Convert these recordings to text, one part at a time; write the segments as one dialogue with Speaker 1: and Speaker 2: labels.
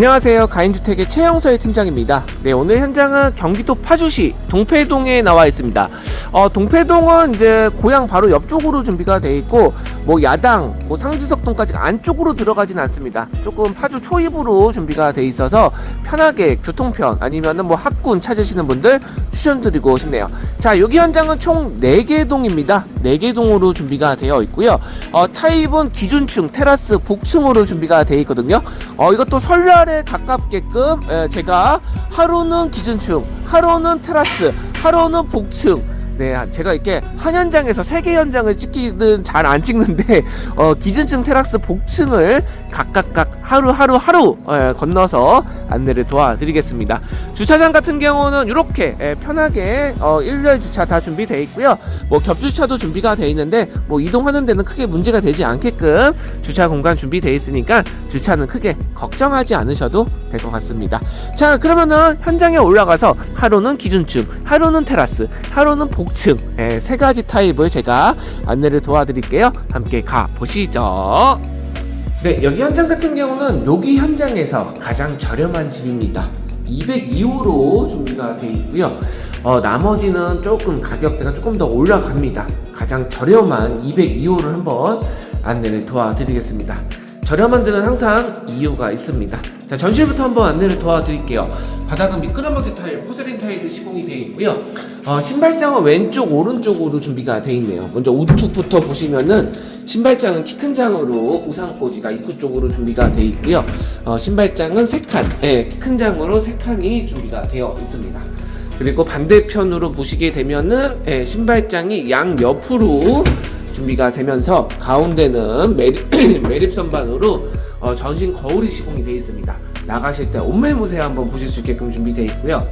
Speaker 1: 안녕하세요. 가인주택의 최영서의 팀장입니다. 네, 오늘 현장은 경기도 파주시 동패동에 나와 있습니다. 어, 동패동은 이제 고향 바로 옆쪽으로 준비가 돼 있고, 뭐 야당, 뭐 상지석동까지 안쪽으로 들어가진 않습니다. 조금 파주 초입으로 준비가 돼 있어서 편하게 교통편 아니면은 뭐 학군 찾으시는 분들 추천드리고 싶네요. 자, 여기 현장은 총 4개 동입니다. 4개 동으로 준비가 되어 있고요. 어, 타입은 기준층, 테라스, 복층으로 준비가 되어 있거든요. 어, 이것도 설날 에 가깝게끔 에, 제가 하루는 기준층, 하루는 테라스, 하루는 복층. 네, 제가 이렇게 한 현장에서 세 개 현장을 찍기는 잘 안 찍는데 어, 기준층, 테라스, 복층을 각각각 하루 하루 하루 에, 건너서 안내를 도와드리겠습니다. 주차장 같은 경우는 이렇게 에, 편하게 어, 일렬 주차 다 준비되어 있고요. 뭐 겹주차도 준비가 되어 있는데 뭐 이동하는 데는 크게 문제가 되지 않게끔 주차 공간 준비되어 있으니까 주차는 크게 걱정하지 않으셔도 될 것 같습니다. 자, 그러면은 현장에 올라가서 하루는 기준층, 하루는 테라스, 하루는 복층 예, 세 가지 타입을 제가 안내를 도와드릴게요. 함께 가 보시죠. 네, 여기 현장 같은 경우는 여기 현장에서 가장 저렴한 집입니다. 202호로 준비가 되어 있고요. 어, 나머지는 조금 가격대가 조금 더 올라갑니다. 가장 저렴한 202호를 한번 안내를 도와드리겠습니다. 저렴한 데는 항상 이유가 있습니다. 자, 전실부터 한번 안내를 도와드릴게요. 바닥은 미끄럼박지 타일, 포세린 타일이 시공이 되어 있고요. 어, 신발장은 왼쪽, 오른쪽으로 준비가 되어 있네요. 먼저 우측부터 보시면은 신발장은 키 큰 장으로 우상꽂이가 입구 쪽으로 준비가 되어 있고요. 어, 신발장은 세 칸, 예, 키큰 장으로 세 칸이 준비가 되어 있습니다. 그리고 반대편으로 보시게 되면은 예, 신발장이 양 옆으로 준비가 되면서 가운데는 매립, 매립 선반으로 어, 전신 거울이 시공이 되어 있습니다. 나가실 때 옷매무새 한번 보실 수 있게끔 준비되어 있고요.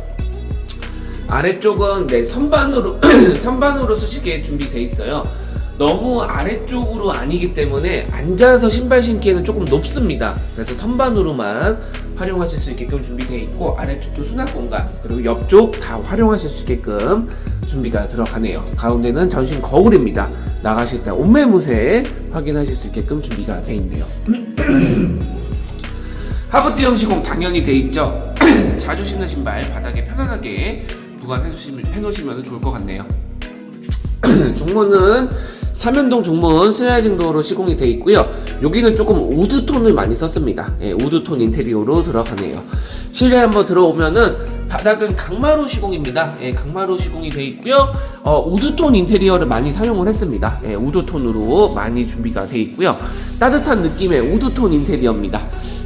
Speaker 1: 아래쪽은 네, 선반으로 선반으로 쓰시게 준비되어 있어요. 너무 아래쪽으로 아니기 때문에 앉아서 신발 신기에는 조금 높습니다. 그래서 선반으로만 활용하실 수 있게끔 준비되어 있고 아래쪽도 수납 공간 그리고 옆쪽 다 활용하실 수 있게끔 준비가 들어가네요. 가운데는 전신 거울입니다. 나가실 때 옷매무새 확인하실 수 있게끔 준비가 되어 있네요. 하부띠형 시공 당연히 돼 있죠. 자주 신는 신발 바닥에 편안하게 보관해 놓으시면 좋을 것 같네요. 중문은 삼연동 중문 슬라이딩 도어로 시공이 되어 있고요. 여기는 조금 우드톤을 많이 썼습니다. 예, 우드톤 인테리어로 들어가네요. 실내 한번 들어오면은 바닥은 강마루 시공입니다. 예, 강마루 시공이 되어 있고요. 어, 우드톤 인테리어를 많이 사용을 했습니다. 예, 우드톤으로 많이 준비가 되어 있고요. 따뜻한 느낌의 우드톤 인테리어입니다.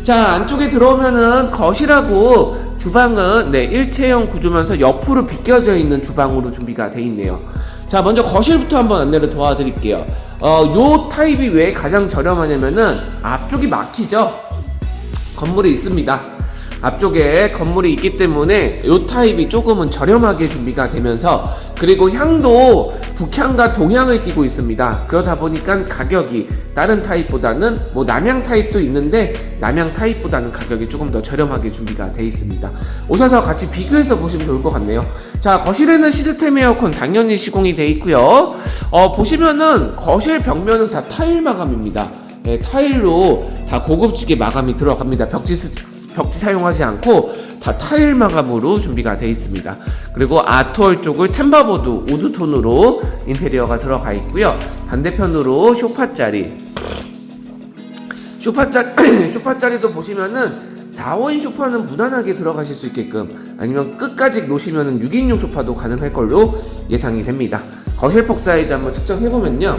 Speaker 1: 자, 안쪽에 들어오면은 거실하고 주방은 네, 일체형 구조면서 옆으로 비껴져 있는 주방으로 준비가 되어 있네요. 자, 먼저 거실부터 한번 안내를 도와드릴게요. 어, 요 타입이 왜 가장 저렴하냐면은 앞쪽이 막히죠. 건물이 있습니다. 앞쪽에 건물이 있기 때문에 요 타입이 조금은 저렴하게 준비가 되면서 그리고 향도 북향과 동향을 끼고 있습니다. 그러다 보니까 가격이 다른 타입보다는 뭐 남향 타입도 있는데 남향 타입보다는 가격이 조금 더 저렴하게 준비가 돼 있습니다. 오셔서 같이 비교해서 보시면 좋을 것 같네요. 자 거실에는 시스템 에어컨 당연히 시공이 돼 있고요. 어, 보시면은 거실 벽면은 다 타일 마감입니다. 네, 타일로 다 고급지게 마감이 들어갑니다. 벽지 스, 벽지 사용하지 않고 다 타일 마감으로 준비가 되어 있습니다. 그리고 아트월 쪽을 템바보드 우드톤으로 인테리어가 들어가 있고요. 반대편으로 쇼파짜리 쇼파짜리 쇼파짜리도 보시면은 4원 쇼파는 무난하게 들어가실 수 있게끔 아니면 끝까지 놓으시면은 6인용 쇼파도 가능할 걸로 예상이 됩니다. 거실폭 사이즈 한번 측정해 보면요.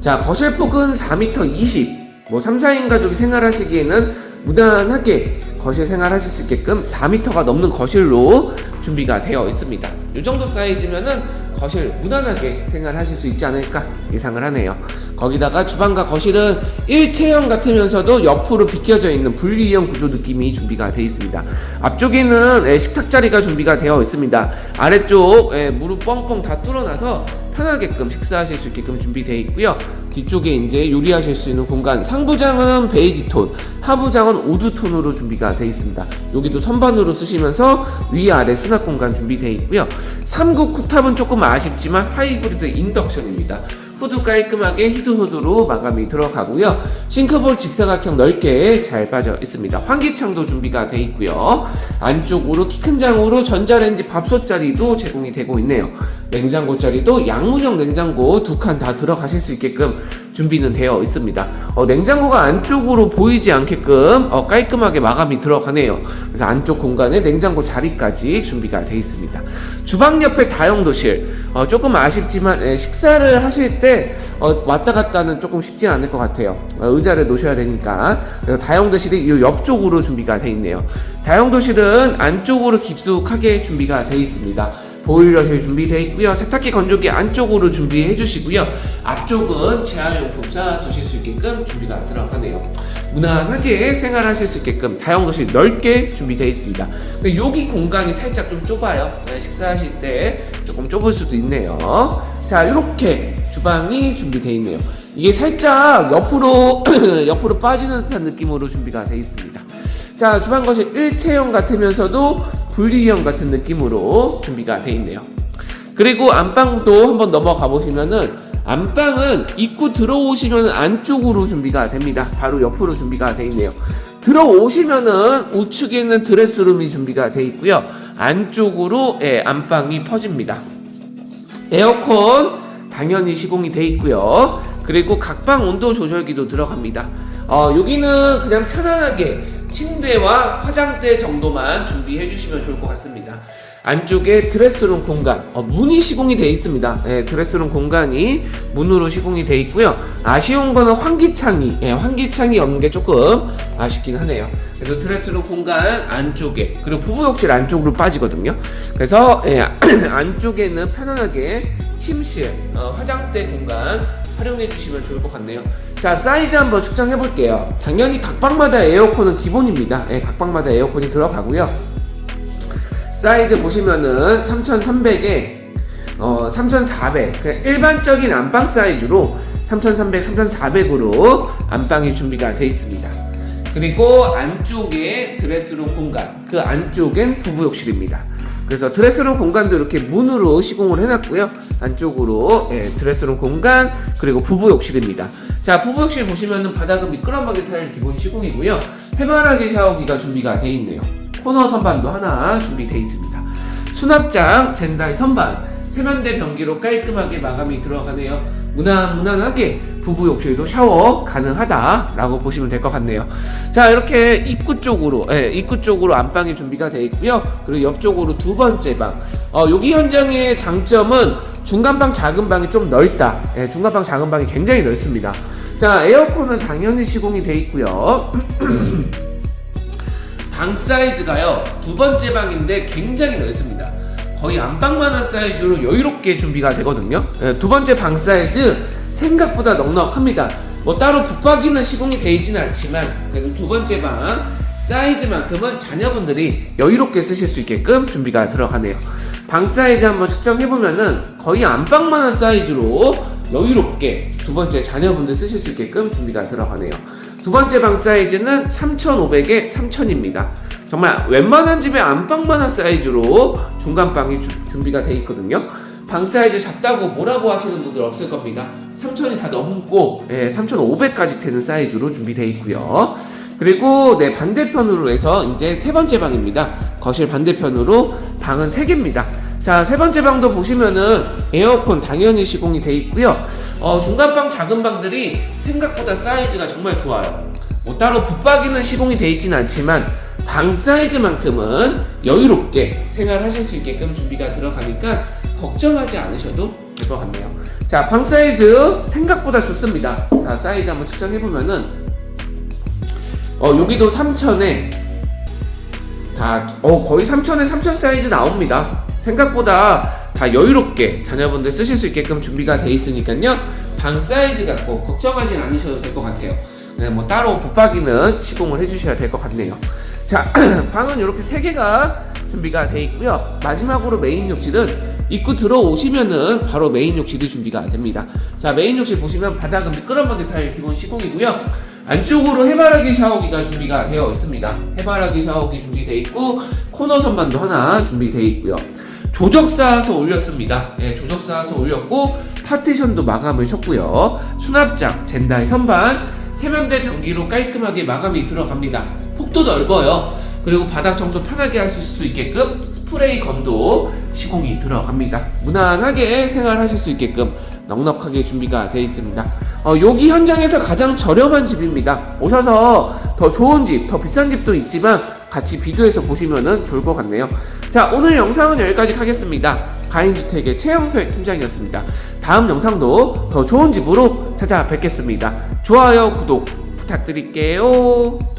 Speaker 1: 자, 거실폭은 4m 20. 뭐 3, 4인 가족이 생활하시기에는 무난하게 거실 생활하실 수 있게끔 4m가 넘는 거실로 준비가 되어 있습니다. 이 정도 사이즈면은 거실 무난하게 생활하실 수 있지 않을까 예상을 하네요. 거기다가 주방과 거실은 일체형 같으면서도 옆으로 비껴져 있는 분리형 구조 느낌이 준비가 되어 있습니다. 앞쪽에는 예, 식탁 자리가 준비가 되어 있습니다. 아래쪽 예, 무릎 뻥뻥 다 뚫어놔서 편하게끔 식사하실 수 있게끔 준비되어 있고요. 뒤쪽에 이제 요리하실 수 있는 공간 상부장은 베이지 톤, 하부장은 우드 톤으로 준비가 되어 있습니다. 여기도 선반으로 쓰시면서 위아래 수납 공간 준비되어 있고요. 3구 쿡탑은 조금 아쉽지만 하이브리드 인덕션입니다. 후드 깔끔하게 히드후드로 마감이 들어가고요. 싱크볼 직사각형 넓게 잘 빠져 있습니다. 환기창도 준비가 돼 있고요. 안쪽으로 키 큰 장으로 전자레인지 밥솥 자리도 제공이 되고 있네요. 냉장고 자리도 양문형 냉장고 두 칸 다 들어가실 수 있게끔 준비는 되어 있습니다. 어, 냉장고가 안쪽으로 보이지 않게끔 어, 깔끔하게 마감이 들어가네요. 그래서 안쪽 공간에 냉장고 자리까지 준비가 되어 있습니다. 주방 옆에 다용도실 어, 조금 아쉽지만 예, 식사를 하실 때 어, 왔다 갔다 는 조금 쉽지 않을 것 같아요. 어, 의자를 놓으셔야 되니까 다용도실이 이 옆쪽으로 준비가 되어 있네요. 다용도실은 안쪽으로 깊숙하게 준비가 되어 있습니다. 보일러실 준비되어 있고요. 세탁기 건조기 안쪽으로 준비해 주시고요. 앞쪽은 재활용품 쌓아 두실 수 있게끔 준비가 들어가네요. 무난하게 생활하실 수 있게끔 다용도실 넓게 준비되어 있습니다. 근데 여기 공간이 살짝 좀 좁아요. 네, 식사하실 때 조금 좁을 수도 있네요. 자, 이렇게 주방이 준비되어 있네요. 이게 살짝 옆으로 옆으로 빠지는 듯한 느낌으로 준비가 되어 있습니다. 자, 주방 거실 일체형 같으면서도 분리형 같은 느낌으로 준비가 되어 있네요. 그리고 안방도 한번 넘어가 보시면은 안방은 입구 들어오시면 안쪽으로 준비가 됩니다. 바로 옆으로 준비가 되어 있네요. 들어오시면은 우측에 있는 드레스룸이 준비가 되어 있고요. 안쪽으로 예, 안방이 퍼집니다. 에어컨 당연히 시공이 돼 있고요. 그리고 각방 온도 조절기도 들어갑니다. 어, 여기는 그냥 편안하게 침대와 화장대 정도만 준비해 주시면 좋을 것 같습니다. 안쪽에 드레스룸 공간, 어, 문이 시공이 되어 있습니다. 예, 드레스룸 공간이 문으로 시공이 되어 있고요. 아쉬운 거는 환기창이, 예, 환기창이 없는 게 조금 아쉽긴 하네요. 그래서 드레스룸 공간 안쪽에, 그리고 부부욕실 안쪽으로 빠지거든요. 그래서 예, 안쪽에는 편안하게 침실, 어, 화장대 공간 활용해 주시면 좋을 것 같네요. 자, 사이즈 한번 측정해 볼게요. 당연히 각 방마다 에어컨은 기본입니다. 예, 각 방마다 에어컨이 들어가고요. 사이즈 보시면은 3,300에 어, 3,400. 그냥 일반적인 안방 사이즈로 3,300, 3,400으로 안방이 준비가 되어 있습니다. 그리고 안쪽에 드레스룸 공간, 그 안쪽엔 부부욕실입니다. 그래서 드레스룸 공간도 이렇게 문으로 시공을 해놨고요. 안쪽으로 예, 드레스룸 공간 그리고 부부 욕실입니다. 자 부부 욕실 보시면은 바닥은 미끄럼하게 타일 기본 시공이고요. 해바라기 샤워기가 준비가 돼 있네요. 코너 선반도 하나 준비돼 있습니다. 수납장 젠다이 선반 세면대 변기로 깔끔하게 마감이 들어가네요. 무난 무난하게 부부 욕실도 샤워 가능하다라고 보시면 될 것 같네요. 자 이렇게 입구 쪽으로 예, 입구 쪽으로 안방이 준비가 되어 있고요. 그리고 옆쪽으로 두 번째 방. 어, 여기 현장의 장점은 중간 방 작은 방이 좀 넓다. 예, 중간 방 작은 방이 굉장히 넓습니다. 자 에어컨은 당연히 시공이 되어 있고요. 방 사이즈가요 두 번째 방인데 굉장히 넓습니다. 거의 안방만한 사이즈로 여유롭게 준비가 되거든요. 예, 두 번째 방 사이즈 생각보다 넉넉합니다. 뭐 따로 붙박이는 시공이 되어 있지는 않지만 그래도 두 번째 방 사이즈만큼은 자녀분들이 여유롭게 쓰실 수 있게끔 준비가 들어가네요. 방 사이즈 한번 측정해 보면은 거의 안방만한 사이즈로 여유롭게 두 번째 자녀분들 쓰실 수 있게끔 준비가 들어가네요. 두 번째 방 사이즈는 3,500에 3,000입니다. 정말 웬만한 집에 안방만한 사이즈로 중간방이 주- 준비가 돼 있거든요. 방 사이즈 작다고 뭐라고 하시는 분들 없을 겁니다. 3,000이 다 넘고 예, 3,500까지 되는 사이즈로 준비되어 있고요. 그리고 네 반대편으로 해서 이제 세 번째 방입니다. 거실 반대편으로 방은 세 개입니다. 자, 세 번째 방도 보시면은 에어컨 당연히 시공이 돼 있고요. 어, 중간 방, 작은 방들이 생각보다 사이즈가 정말 좋아요. 뭐 따로 붙박이는 시공이 돼 있진 않지만 방 사이즈만큼은 여유롭게 생활하실 수 있게끔 준비가 들어가니까 걱정하지 않으셔도 될 것 같네요. 자, 방 사이즈 생각보다 좋습니다. 자, 사이즈 한번 측정해 보면은 어, 여기도 3천에 다, 어, 거의 3천에 3천 사이즈 나옵니다. 생각보다 다 여유롭게 자녀분들 쓰실 수 있게끔 준비가 돼 있으니까요. 방 사이즈 갖고 걱정하진 않으셔도 될 것 같아요. 네, 뭐 따로 붙박이는 시공을 해주셔야 될 것 같네요. 자, 방은 이렇게 세 개가 준비가 돼 있고요. 마지막으로 메인 욕실은 입구 들어오시면은 바로 메인 욕실이 준비가 됩니다. 자, 메인 욕실 보시면 바닥은 미끄럼버드 타일 기본 시공이고요. 안쪽으로 해바라기 샤워기가 준비가 되어 있습니다. 해바라기 샤워기 준비되어 있고 코너 선반도 하나 준비되어 있고요. 조적 쌓아서 올렸습니다. 예, 조적 쌓아서 올렸고 파티션도 마감을 쳤고요. 수납장, 젠다의 선반, 세면대 변기로 깔끔하게 마감이 들어갑니다. 폭도 넓어요. 그리고 바닥 청소 편하게 하실 수 있게끔 스프레이 건도 시공이 들어갑니다. 무난하게 생활하실 수 있게끔 넉넉하게 준비가 되어 있습니다. 어, 여기 현장에서 가장 저렴한 집입니다. 오셔서 더 좋은 집, 더 비싼 집도 있지만 같이 비교해서 보시면 좋을 것 같네요. 자, 오늘 영상은 여기까지 하겠습니다. 가인주택의 최영설 팀장이었습니다. 다음 영상도 더 좋은 집으로 찾아뵙겠습니다. 좋아요, 구독 부탁드릴게요.